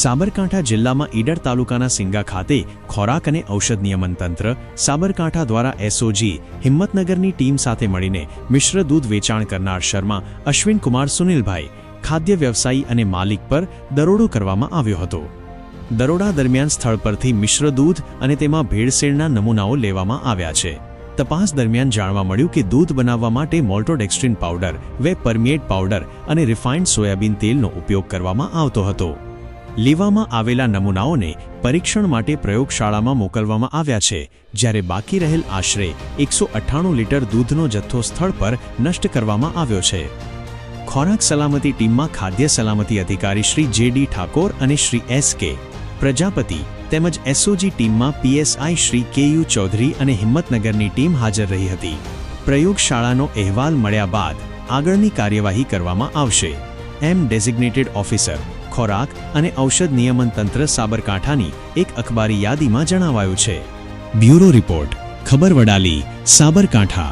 સાબરકાંઠા જિલ્લામાં ઈડર તાલુકાના સિંગા ખાતે ખોરાક અને ઔષધ નિયમન તંત્ર, સાબરકાંઠા દ્વારા એસઓજી હિંમતનગરની ટીમ સાથે મળીને મિશ્ર દૂધ વેચાણ કરનાર શર્મા અશ્વિન કુમાર સુનિલભાઈ, ખાદ્ય વ્યવસાયી અને માલિક પર દરોડો કરવામાં આવ્યો હતો. દરોડા દરમિયાન સ્થળ પરથી મિશ્ર દૂધ અને તેમાં ભેળસેળના નમૂનાઓ લેવામાં આવ્યા છે. તપાસ દરમિયાન જાણવા મળ્યું કે દૂધ બનાવવા માટે maltodextrin powder whey permeate powder અને રિફાઇન્ડ સોયાબીન તેલનો ઉપયોગ કરવામાં આવતો હતો. લેવામાં આવેલા નમૂનાઓને પરીક્ષણ માટે પ્રયોગશાળામાં મોકલવામાં આવ્યા છે, જ્યારે બાકી રહેલ આશરે એકસો અઠ્ઠાણું લીટર દૂધનો જથ્થો સ્થળ પર નષ્ટ કરવામાં આવ્યો છે. ખોરાક સલામતી ટીમમાં ખાદ્ય સલામતી અધિકારી શ્રી જે ડી ઠાકોર અને શ્રી એસ કે પ્રજાપતિ તેમજ એસઓજી ટીમમાં પીએસઆઈ શ્રી કે યુ ચૌધરી અને હિંમતનગરની ટીમ હાજર રહી હતી. પ્રયોગશાળાનો અહેવાલ મળ્યા બાદ આગળની કાર્યવાહી કરવામાં આવશે. એમ ડેઝિગ્નેટેડ ઓફિસર ખોરાક અને ઔષધ નિયમન તંત્ર સાબરકાંઠાની એક અખબારી યાદીમાં જણાવાયું છે. બ્યુરો રિપોર્ટ, ખબર વડાલી, સાબરકાંઠા.